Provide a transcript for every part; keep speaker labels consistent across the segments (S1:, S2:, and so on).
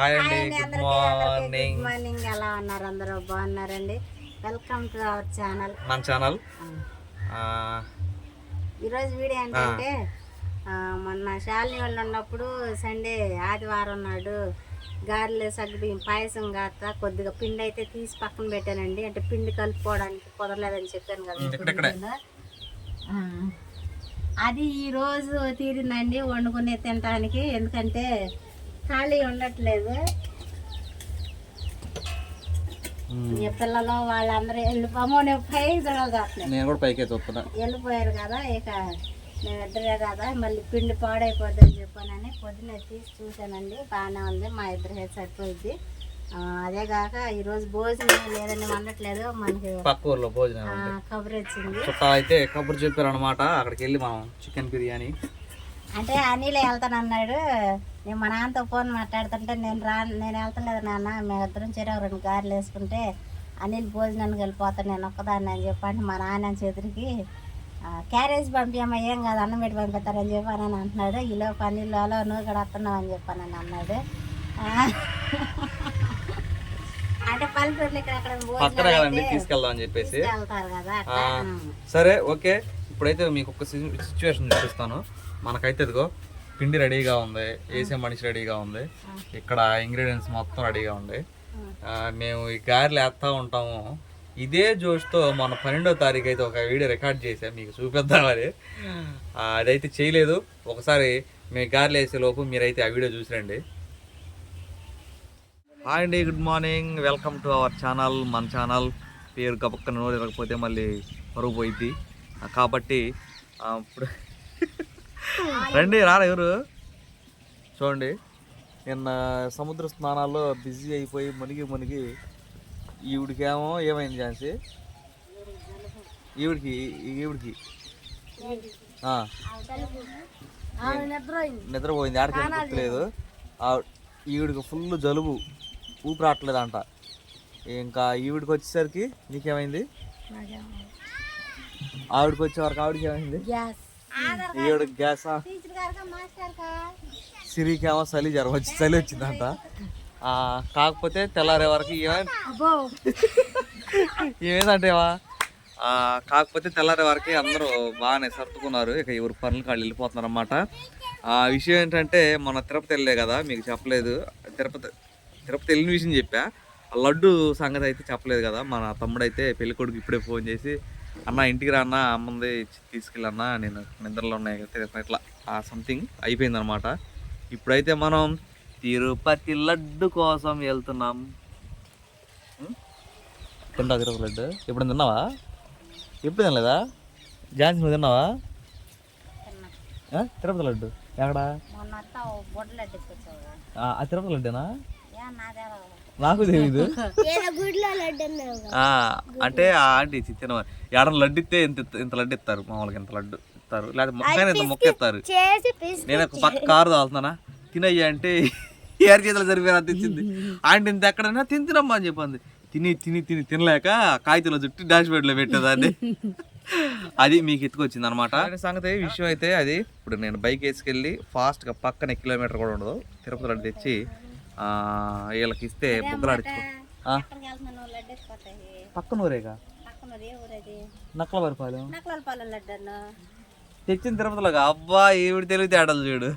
S1: Hi అండి good morning
S2: good morning ఎలా ఉన్నారు అందరూ? బాగున్నారండి? వెల్కమ్ టు అవర్ ఛానల్
S1: మన ఛానల్
S2: ఈరోజు వీడియో ఏంటంటే మొన్న శాలిని వాళ్ళు ఉన్నప్పుడు సండే ఆదివారం నాడు గారెలు సగ్గుబియ్యం పాయసం గాత కొద్దిగా పిండి అయితే తీసి పక్కన పెట్టానండి. అంటే పిండి కలుపుకోవడానికి కుదరలేదని చెప్పాను కదా అది ఈ రోజు తీరిందండి వండుకునే తినడానికి ఎందుకంటే ఖాళీ ఉండట్లేదు. పిల్లలు వాళ్ళందరూ వెళ్ళిపోమో. నేను పైకి
S1: నేను కూడా పైకే చూస్తున్నా
S2: వెళ్ళిపోయారు కదా ఇక మేమిద్దరే కదా మళ్ళీ పిండి పాడైపోద్ది అని చెప్పానని పొద్దున్న తీసి చూశానండి. బాగానే ఉంది మా ఇద్దరు హెడ్ సరిపోయింది. అదే కాక ఈరోజు భోజనం లేదని అనట్లేదు. మనకి
S1: పక్క ఊర్లో భోజనం
S2: కబురు వచ్చింది.
S1: అయితే కబుర్ చెప్పారు అనమాట అక్కడికి వెళ్ళి మనం చికెన్ బిర్యానీ.
S2: అంటే అనిల్ వెళ్తానన్నాడు. నేను మా నాన్నతో ఫోన్ మాట్లాడుతుంటే నేను రా నేను వెళ్తలేదు నాన్న మేమిద్దరం చెరువు రెండు గారెలు వేసుకుంటే అనిల్ భోజనానికి వెళ్ళిపోతాను నేను ఒక్కదాన్ని అని చెప్పండి మా నాన్న చెదురికి క్యారేజ్ పంపించమ్మా ఏం కాదు అన్నం పెట్టి పంపిస్తారని చెప్పాను అని అంటున్నాడు. ఈలో పనిలో నువ్వు కూడా వస్తున్నావు అని చెప్పానని అన్నాడు. అంటే పల్లెటూరులో ఇక్కడ అక్కడ
S1: తీసుకెళ్దాం అని చెప్పేసి.
S2: వెళ్తారు కదా.
S1: సరే ఓకే. ఇప్పుడైతే మీకు ఒక సిచ్యువేషన్ చూపిస్తాను. మనకైతే ఇదిగో పిండి రెడీగా ఉంది వేసే మనిషి రెడీగా ఉంది. ఇక్కడ ఇంగ్రీడియంట్స్ మొత్తం రెడీగా ఉంది. మేము ఈ గారెలు వేస్తూ ఉంటాము. ఇదే జోష్తో మన పన్నెండో తారీఖు అయితే ఒక వీడియో రికార్డ్ చేసాం మీకు చూపిద్దామని అదైతే చేయలేదు. ఒకసారి మేము గారెలు వేసే లోపు మీరైతే ఆ వీడియో చూసిరండి హాయ్ అండి good morning. Welcome to our channel. మన ఛానల్ పేరు గబక్కన నోరు ఇరగకపోతే మళ్ళీ పరుగు పోయిద్ది. కాబట్టి ఇప్పుడు రండి రారా ఎవరు? చూడండి నిన్న సముద్ర స్నానాల్లో బిజీ అయిపోయి మునిగి మునిగి ఈవిడికేమో ఏమైంది ఝాన్సీ? ఈవిడికి ఈవిడికి. నిద్రపోయింది. ఆడికి గుర్తులేదు. ఆ- ఈవిడికి ఫుల్ జలుబు ఊపిరాట్లేదంట ఇంకా ఈవిడికి వచ్చేసరికి నీకేమైంది? ఆవిడకి వచ్చే వరకు ఆవిడకి ఏమైంది? గ్యాస్.
S2: టీచర్ గారుగా మాస్టర్గా
S1: సిరికేమో చలి జ్వరం వచ్చి చలి వచ్చిందంట. ఆ, కాకపోతే తెల్లారే వరకు ఏమేదంటేవా కాకపోతే తెల్లారే వరకు అందరూ బాగానే సర్దుకున్నారు. ఇక ఎవరు పనులు కాళ్ళు వెళ్ళిపోతున్నారు అనమాట ఆ విషయం ఏంటంటే మన తిరుపతి వెళ్ళే కదా మీకు చెప్పలేదు. తిరుపతి తిరుపతి వెళ్ళిన విషయం చెప్పా. ఆ లడ్డు సంగతి అయితే చెప్పలేదు కదా. మన తమ్ముడు అయితే పెళ్ళి కొడుకు ఇప్పుడే ఫోన్ చేసి అన్న ఇంటికి రా అన్న అమ్మంది తీసుకెళ్ళన్నా నేను నిద్రలో ఉన్నాయి కదా ఇట్లా ఆ సంథింగ్ అయిపోయిందనమాట ఇప్పుడైతే మనం తిరుపతి లడ్డు కోసం వెళ్తున్నాం. తింటా తిరుపతి లడ్డు? ఎప్పుడు తిన్నావా? ఎప్పుడు తినలేదా? ఝాన్సీ నువ్వు తిన్నావా? తిరుపతి లడ్డు? ఎక్కడా? తిరుపతి లడ్డేనా? నాకు తెలియదు ఆ, అంటే ఆ ఆంటీ తినమని ఏడన లడ్డు ఇస్తే ఇంత ఇంత లడ్డు ఇస్తారు. మామూలుగా ఇంత లడ్డు ఇస్తారు. లేదా మొక్కైనా ఇంత మొక్క ఇస్తారు. నేను ఒక పక్క కారు తాగుతున్నానా? తినయ్యా అంటే ఏరు చేతులు సరిపోయినా తెచ్చింది. ఆంటీ ఇంత ఎక్కడైనా తిని తినమ్మా అని చెప్పింది. తిని తిని తిని తినలేక కాగితంలో చుట్టి డాష్ బెడ్లో పెట్టేదాన్ని. అది మీకు ఎత్తుకొచ్చింది అనమాట సంగతి విషయం అయితే అది. ఇప్పుడు నేను బైక్ వేసుకెళ్ళి ఫాస్ట్గా పక్కన కిలోమీటర్ కూడా ఉండదు. తిరుపతి లడ్డు తెచ్చి వీళ్ళకి ఇస్తే బుగ్గలు ఆడించుకో ఆ,
S2: ఎక్కడికి వెళ్తున్నా నువ్వు లడ్డు ఎత్తుకోతాయి
S1: పక్కన ఊరేగా?
S2: పక్కన ఏ ఊరది?
S1: నక్కల వరిపాలెం
S2: నక్కల పాలెం లడ్డు అన్న.
S1: తెచ్చిన తిరుపతిలోగా అబ్బా ఏమిటి తెలివితే ఆడలు చూడు.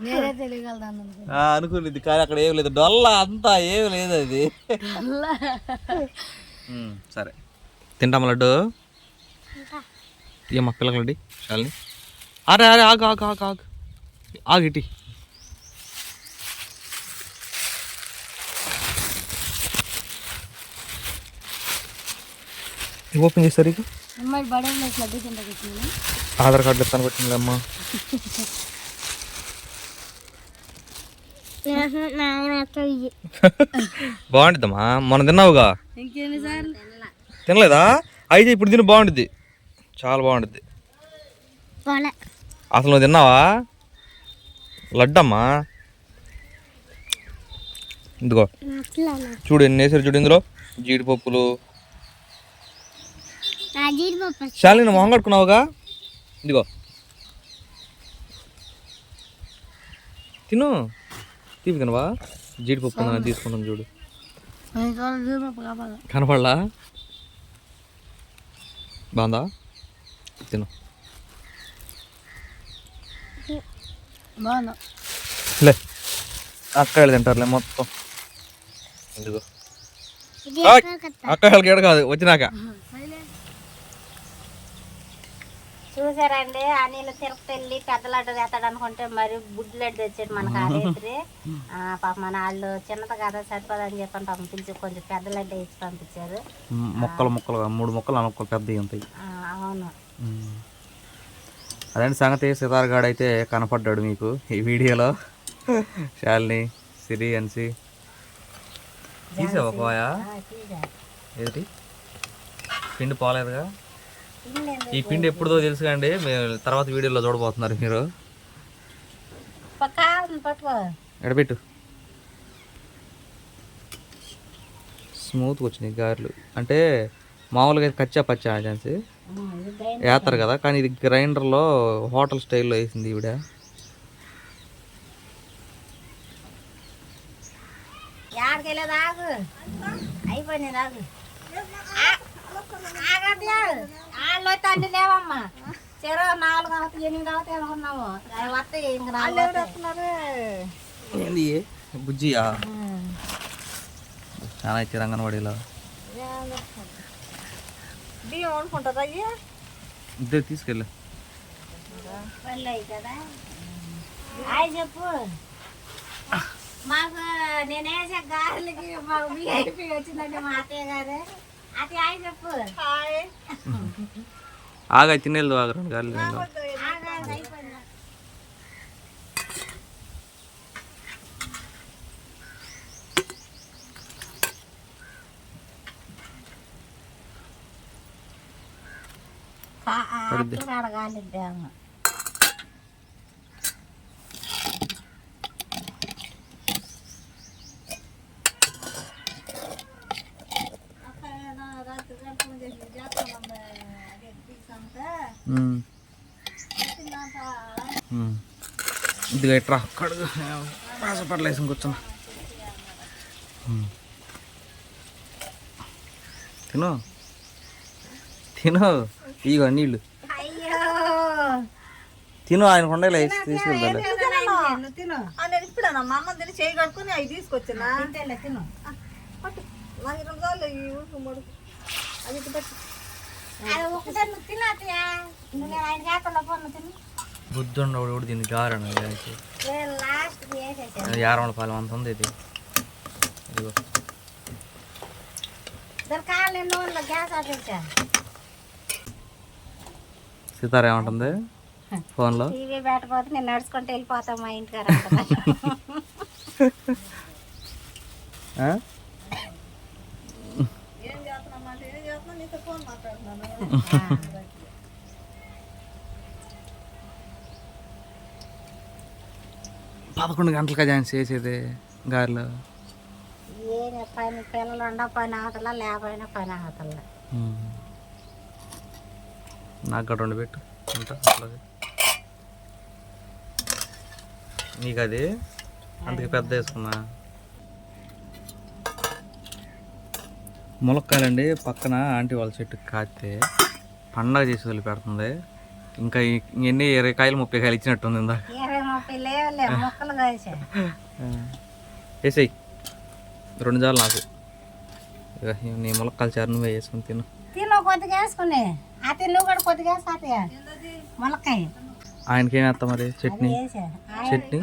S2: నేనే తెలియగలదాను
S1: ఆ, అనుకునేది కానీ అక్కడ ఏం లేదు. డొల్ల అంతా ఏం లేదు అది. సరే. తింటామా లడ్డు? ఏమా పిల్లకి లడ్డి? చాలని? అరే అరే ఆగు ఆగు ఆగు ఆగు. ఆగు ఓపెన్ చేస్తారు ఇక? ఆధార్ కార్డు ఇస్తాను పెట్టింది అమ్మా? బాగుంటుందమ్మా మొన్న తిన్నావుగా? తినలేదా? అయితే ఇప్పుడు తిని బాగుంటుంది. చాలా బాగుంటుంది. అసలు నువ్వు తిన్నావా? లడ్డమ్మా. ఇదిగో. చూడు ఎన్ని వేసారు చూడు ఇందులో? జీడిపప్పులు శాలిని మొహం కట్టుకున్నావుగా ఇదిగో. తిను. తీపి తినవా? జీడిపప్పు తీసుకుంటాం చూడు. కనపడలా? బాగుందా? తిను. లే. అక్క తింటారులే మొత్తం. ఇదిగో. అక్క వాళ్ళకి ఏడ కాదు వచ్చినాక.
S2: చూసారండి? అనిల్ తిరుపతి వెళ్ళి పెద్ద లడ్డు తెస్తాడు అనుకుంటే మరి బుడ్డి లడ్డు తెచ్చాడు మనకు ఆ రేత్రి ఆ, పాప మన వాళ్ళు చిన్నది కదా సరిపోదని చెప్పని పాపం పిలిచి కొంచెం పెద్ద లడ్డు ఇచ్చి పంపించారు
S1: మొక్కలు మొక్కలు మూడు మొక్కలు అనుక్కలు పెద్దవి ఉంటాయి.
S2: అవును.
S1: అదండి సంగతి సితార్గాడు అయితే కనపడ్డాడు మీకు ఈ వీడియోలో. శాలిని సిరి అన్సి తీసావా పోయా. ఏది పిండి పోలేదుగా? ఈ పిండి ఎప్పుడుదో తెలుసు కండి మీరు తర్వాత వీడియోలో చూడబోతున్నారు మీరు. ఎడబెట్టు. స్మూత్గా వచ్చినాయి గారెలు. అంటే మామూలుగా అయితే కచ్చా పచ్చా ఏజెన్సీ వేస్తారు కదా కానీ ఇది గ్రైండర్లో హోటల్ స్టైల్లో వేసింది ఈవిడ.
S2: అయిపోయింది. వాళ్ళు అన్ని లేవమ్మా. చెరో నాలుగు అవుతాయి ఎనిమిది అవుతాయి అనుకున్నాము వస్తాయి ఇంక నాలుగు అవుతాయి.
S1: ఏంది? బుజ్జియా. చాలా ఇచ్చారు అంగన్వాడీలో.
S2: బియ్యం వండుకుంటుందా అయ్యి?
S1: ఇద్దరు తీసుకెళ్ళు.
S2: కదా. హాయ్ చెప్పు. మాకు నేను వేసే గారెలకి మాకు బియ్యం వచ్చిందంటే మా అత్తయ్య గారు. అత్తయ్య హాయ్ చెప్పు హాయ్
S1: ఆగా తినేది ఆగా రెండు గాలి
S2: అయిపోయింది
S1: ఇదిగా ఇట్రా కడుగు పాసపట్ల వేసుకుని కూర్చున్నా. తిను. తిను. ఇగో నీళ్ళు.
S2: అయ్యో.
S1: తిను ఆయన కొండలే తీసుకెళ్తాడు.
S3: కడుక్కొని అవి తీసుకొచ్చిన.
S1: బుద్ధుండవుడు కూడా దీన్ని గారణ పాలెం అంత ఉంది ఇది. ఇదిగో. సీతార ఏమంటుంది? ఫోన్లో?
S2: టీవీ పెట్టకపోతే నేను నడుచుకుంటూ వెళ్ళిపోతాం మా ఇంటికాడ
S1: ఆ?
S3: ఏం చేస్తున్నామ్మా అంటే ఏం చేస్తున్నా నీతో ఫోన్ మాట్లాడుతున్నాను
S1: పదకొండు గంటలకా జాయిన్ చేసేది గారిలో.
S2: పని పిల్లలు ఉండ పని అవతల లేకపోయినా పని అవతల
S1: నాకు కూడా రెండు పెట్టు. అట్లాగే. నీకు అది అందుకే పెద్ద వేసుకున్నా. ములక్కాయలండి పక్కన ఆంటీ వాళ్ళ చెట్టు కాస్తే పండగ చేసి వదిలి పెడుతుంది ఇంకా ఎన్ని ఇరవై కాయలు ముప్పై కాయలు ఇచ్చినట్టుంది ఇందాక.
S2: ఇరవై ముప్పై లేవులే మొక్కలు కోసా
S1: వేసేయి రెండు జాలు నాకు. ఇక నీ ములక్కాయలు చారు నువ్వే వేసుకుని తిను.
S2: తిను కొద్దిగా వేసుకుని. అతే నువ్వు కూడా కొద్దిగా వేస్తా అత్తయ్య మొలకాయ
S1: ఆయనకేం వేస్తా మరి? చట్నీ?
S2: వేసా.
S1: చట్నీ?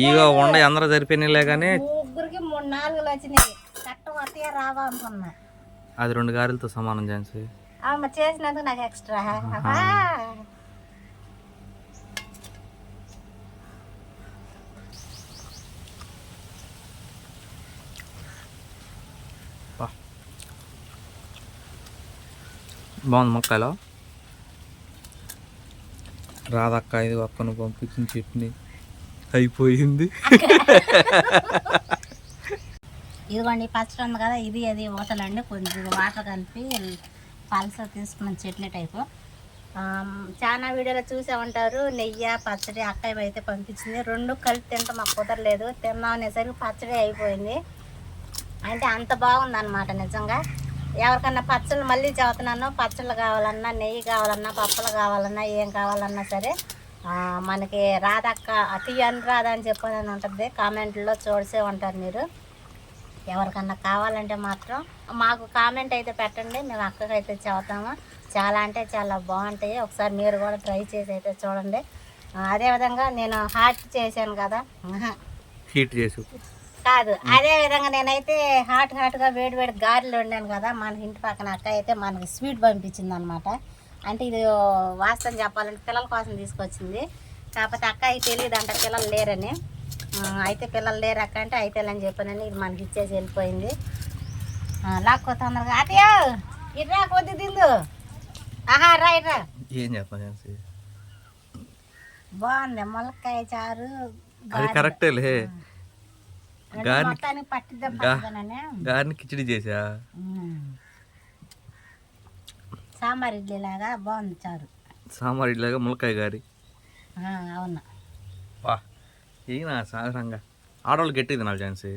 S1: ఇక ఉండ అందరూ సరిపోయినాయిలే కానీ.
S2: ముగ్గురికి మూడు నాలుగులు వచ్చినాయి. కట్ట వస్తాయా రావా అనుకున్నా.
S1: అది రెండు గారెలతో సమానం ఝాన్సీ
S2: అమ్మ చేసినందుకు నాకు ఎక్స్ట్రా.
S1: బాగుంది మొక్కలో. రాదక్క ఇది అక్కను పంపించిన చట్నీ అయిపోయింది.
S2: ఇదిగోండి పచ్చడి ఉంది కదా ఇది అది ఊతలండి కొంచెం వాటర్ కలిపి పల్స తీసుకున్న చట్నీ టైపు. చాలా వీడియోలో చూసే ఉంటారు. నెయ్యి పచ్చడి అక్కయ్య అయితే పంపించింది. రెండు కలిపి తింటే మాకు కుదరలేదు. తిన్నాం అనేసరికి పచ్చడి అయిపోయింది. అంటే అంత బాగుంది అనమాట నిజంగా. ఎవరికన్నా పచ్చళ్ళు మళ్ళీ చదువుతున్నాను పచ్చళ్ళు కావాలన్నా నెయ్యి కావాలన్నా పప్పులు కావాలన్నా ఏం కావాలన్నా సరే మనకి రాధక్క అని రాదా అని చెప్పని ఉంటుంది. కామెంట్లో చూసే ఉంటారు మీరు. ఎవరికన్నా కావాలంటే మాత్రం మాకు కామెంట్ అయితే పెట్టండి మేము అక్కకైతే చదువుతాము. చాలా అంటే చాలా బాగుంటాయి. ఒకసారి మీరు కూడా ట్రై చేసి అయితే చూడండి. అదేవిధంగా నేను హాట్ చేశాను కదా.
S1: హీట్ చేసి.
S2: కాదు అదే విధంగా నేనైతే హాట్ హాట్గా వేడి వేడి గారెలు వండాను కదా. మన ఇంటి పక్కన అక్క అయితే మనకి స్వీట్ పంపించింది అనమాట అంటే ఇది వాస్తవం చెప్పాలంటే పిల్లల కోసం తీసుకొచ్చింది. కాకపోతే అక్క అయితే తెలియదు అంట పిల్లలు లేరని. అయితే పిల్లలు లేరు అక్క అంటే అయితే అని చెప్పానని ఇది మనకి ఇచ్చేసి వెళ్ళిపోయింది. లాక్కో తొందరగా. అతయ్యో ఇట్రా కొద్ది తిందు. ఆహా రా ఇట్రా
S1: ఏం చెప్పాలి ఝాన్సీ?
S2: బాగుంది ములక్కాయ చారు
S1: అది కరెక్టేలే గారిని కిచిడి చేసా.
S2: సాంబార్ ఇడ్లీ లాగా బాగుంది చారు.
S1: సాంబార్ ఇట్లాగా ములక్కాయ గారి.
S2: అవును.
S1: వా. ఈయన సాధారణంగా. ఆడవాళ్ళు గట్టిది తినాలి ఝాన్సీ.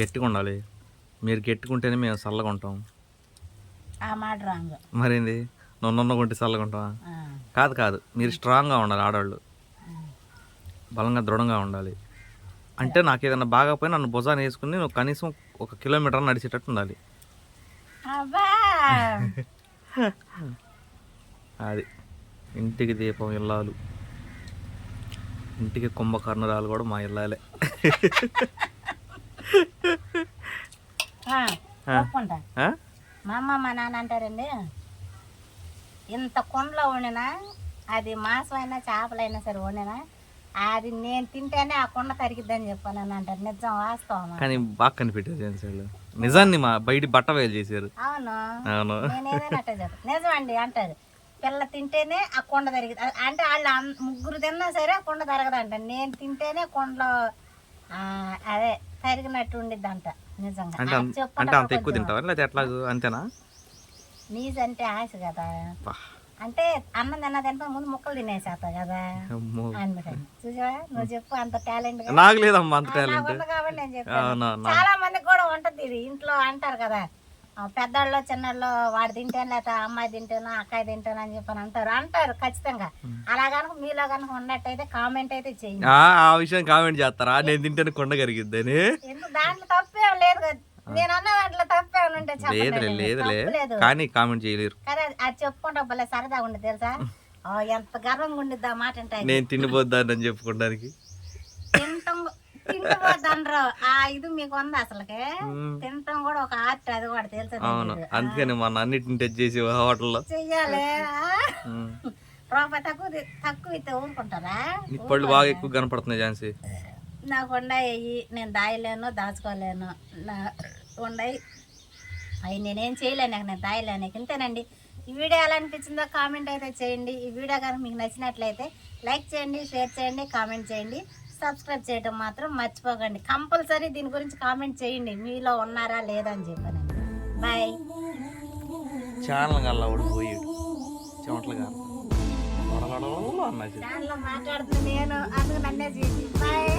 S1: గట్టిగా ఉండాలి. మీరు గట్టికుంటేనే మేము చల్లగా ఉంటాం.
S2: ఆ మాట రాంగ్.
S1: మరేంది? నువ్వు నున్నగా ఉంటే చల్లగా ఉంటావా? కాదు కాదు. మీరు స్ట్రాంగ్గా ఉండాలి ఆడవాళ్ళు. బలంగా దృఢంగా ఉండాలి. అంటే నాకు ఏదైనా బాగా పోయి నన్ను భుజాన్ని వేసుకుని నువ్వు కనీసం ఒక కిలోమీటర్ నడిచేటట్టు ఉండాలి. అది. ఇంటికి దీపం ఇల్లాలు. ఇంటికి కుంభకర్ణరాలు కూడా మా ఇల్లాలే?
S2: మా అమ్మ మా నాన్న అంటారండి ఇంత కుండలో వండినా అది మాంసమైనా చేపలైనా సరే వండినా అది నేను తింటేనే ఆ కుండ తరిగిద్దని చెప్పాను అని అంటారు. నిజం వాస్తవం
S1: కానీ బాగా కనిపెట్టారు నిజాన్ని మా బయట బట్ట వేలు చేశారు.
S2: అవును.
S1: అవును.
S2: నిజం అండి అంటారు. పిల్ల తింటేనే ఆ కొండ తరిగి అంటే వాళ్ళు ముగ్గురు తిన్నా సరే ఆ కొండ తరగదంట. నేను తింటేనే కొండలో అదే తరిగినట్టు ఉండిద్ది అంట నిజంగా
S1: అంటే అంత- ఎక్కువ తింటావా? అంతేనా?
S2: నీజ్ అంటే ఆశ కదా. అంటే అన్నం తిన్నా తింటా ముందు ముక్కలు తినేసేస్తా కదా. అందుకని. చూసావా? నువ్వు చెప్పు అంత టాలెంట్
S1: నాకు లేదమ్మా అంత టాలెంట్
S2: కాబట్టి నేను చెప్పాను. చాలా మందికి కూడా ఉంటది ఇది. ఇంట్లో అంటారు కదా. పెద్దోళ్ళు చిన్నోళ్ళు వాడు తింటాను లేకపోతే అమ్మాయి తింటాను అక్కాయి తింటాను అని చెప్పని అంటారు. అంటారు ఖచ్చితంగా. అలా కనుక మీలో కనుక ఉన్నట్టయితే కామెంట్ అయితే చేయండి.
S1: ఆ విషయం కామెంట్ చేస్తారా? నేను తింటేనే కొండ కరిగిద్దని.
S2: ఎందుకు? దాంట్లో తప్పేం లేదు. కదా నేను అన్న వాటిలో తప్పేమైనా ఉంటే
S1: లేదులే లేదులే.
S2: తప్పులేదు
S1: కానీ కామెంట్ చేయలేరు.
S2: కదా అది చెప్పుకుంటా భలే సరదాగా ఉండదు తెలుసా? ఎంత గర్వంగా ఉండిద్ది ఆ మాట అంటే.
S1: నేను తిండిపోద్దానని చెప్పుకోవడానికి.
S2: తింటాం ఆ ఇది మీకు ఉంది అసలుకి. కూడా ఒక ఆర్ట్ అది కూడా తెలుసు
S1: అవును. అందుకని మన అన్నిటిని టచ్ చేసి హోటల్లో.
S2: చెయ్యాలి. రూపాయి తక్కువ తక్కువ ఇస్తే ఊరుకుంటారా?
S1: నీకు పళ్ళు బాగా ఎక్కువ కనపడుతున్నాయి ఝాన్సీ.
S2: నాకు ఉండయి. నేను దాయలేను దాచుకోలేను. నా ఉండయి. అవి నేనేం చేయలేను నాకు నేను దాయలేను. ఇంతేనండి. ఈ వీడియో ఎలా అనిపించిందో కామెంట్ అయితే చేయండి. ఈ వీడియో కనుక మీకు నచ్చినట్లయితే లైక్ చేయండి షేర్ చేయండి కామెంట్ చేయండి. సబ్స్క్రైబ్ చేయడం మాత్రం మర్చిపోకండి. కంపల్సరీ దీని గురించి కామెంట్ చేయండి. మీలో ఉన్నారా లేదా అని చెప్పాను బాయ్
S1: ఛానల్ కల్లా ఓడిపోయి చెమటలు కాదు. మాట్లాడుతున్నా
S2: దానిలో నేను అందుకు నన్నే చేసి బాయ్